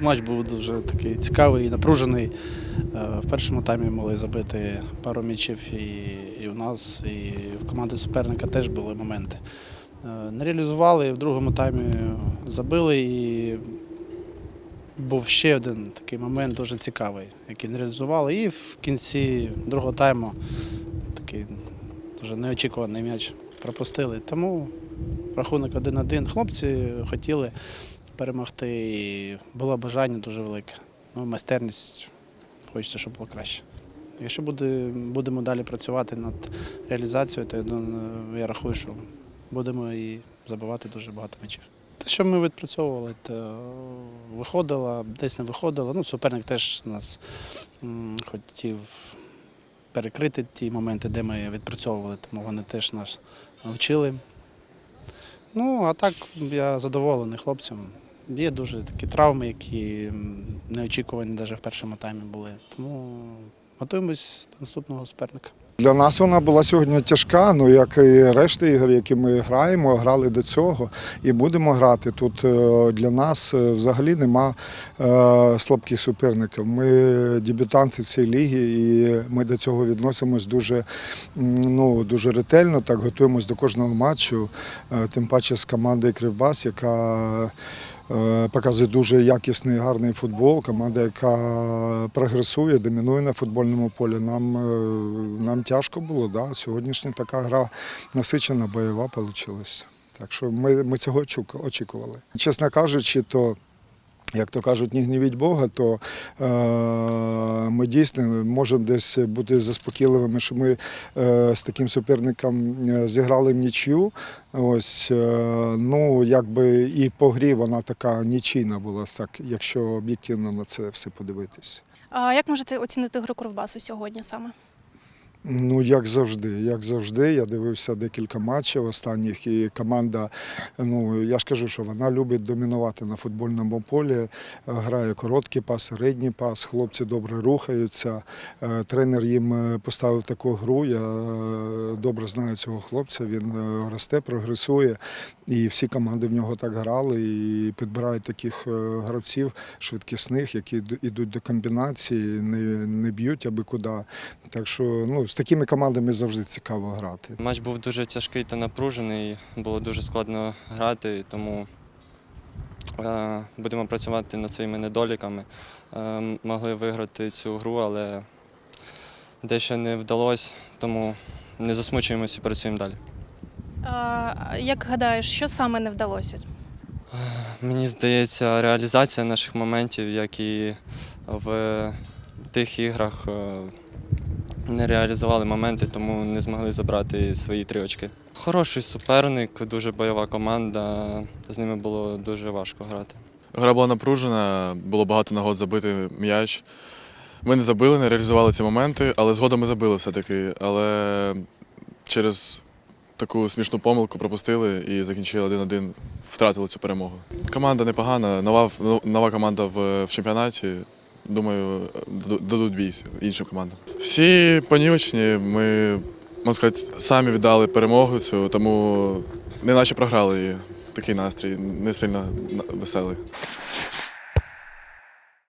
Матч був дуже такий цікавий і напружений. Е, В першому таймі могли забити пару м'ячів і, і у нас, і в команди суперника теж були моменти. Е, Не реалізували, в другому таймі забили і був ще один такий момент дуже цікавий, який не реалізували. І в кінці другого тайму такий дуже неочікуваний м'яч пропустили. Тому рахунок 1-1. Хлопці хотіли перемогти. І було бажання дуже велике. Ну, майстерність хочеться, щоб було краще. Якщо буде, будемо далі працювати над реалізацією, то я я рахую, що будемо і забивати дуже багато м'ячів. Те, що ми відпрацьовували, то виходило, десь не виходило. Ну, суперник теж нас хотів перекрити ті моменти, де ми відпрацьовували, тому вони теж нас вчили. Ну, а так я задоволений хлопцям. Є дуже такі травми, які неочікувані навіть в першому таймі були. Тому готуємось до наступного суперника. Для нас вона була сьогодні тяжка, ну як і решта ігор, які ми граємо, грали до цього і будемо грати. Тут е, для нас е, взагалі нема е, слабких суперників. Ми дебютанти в цій лігі, і ми до цього відносимось дуже, ну, дуже ретельно, так готуємось до кожного матчу. Тим паче з командою Кривбас, яка показує дуже якісний гарний футбол. Команда, яка прогресує, домінує на футбольному полі. Нам, нам тяжко було. Да? Сьогоднішня така гра насичена, бойова вийшла. Так що ми, ми цього очікували. Чесно кажучи, то. Як то кажуть, не гнівіть Бога, то е, ми дійсно можемо десь бути заспокійливими, що ми е, з таким суперником е, зіграли в нічю. Ось, е, ну, якби і по грі вона така нічийна була, так, якщо об'єктивно на це все подивитись. А як можете оцінити гру Кровбасу сьогодні саме? Ну, як завжди, як завжди, я дивився декілька матчів останніх, і команда, ну я ж кажу, що вона любить домінувати на футбольному полі, е, грає короткий пас, середній пас, хлопці добре рухаються. Е, Тренер їм е, поставив таку гру. Я добре знаю цього хлопця. Він росте, прогресує, і всі команди в нього так грали і підбирають таких гравців швидкісних, які йдуть до комбінації, не, не б'ють аби куди. Так що ну, такими командами завжди цікаво грати. Матч був дуже тяжкий та напружений, було дуже складно грати, тому е, будемо працювати над своїми недоліками. Е, могли виграти цю гру, але дещо не вдалося, тому не засмучуємося і працюємо далі. А, як гадаєш, що саме не вдалося? Мені здається, реалізація наших моментів, як і в тих іграх, е, не реалізували моменти, тому не змогли забрати свої три очки. Хороший суперник, дуже бойова команда. З ними було дуже важко грати. Гра була напружена, було багато нагод забити м'яч. Ми не забили, не реалізували ці моменти, але згодом ми забили все-таки. Але через таку смішну помилку пропустили і закінчили 1-1, втратили цю перемогу. Команда непогана, нова, нова команда в, чемпіонаті. Думаю, даду- дадуть бій іншим командам. Всі понівечні, ми, можна сказати, самі віддали перемогу цю, тому не наче програли її. Такий настрій, не сильно веселий.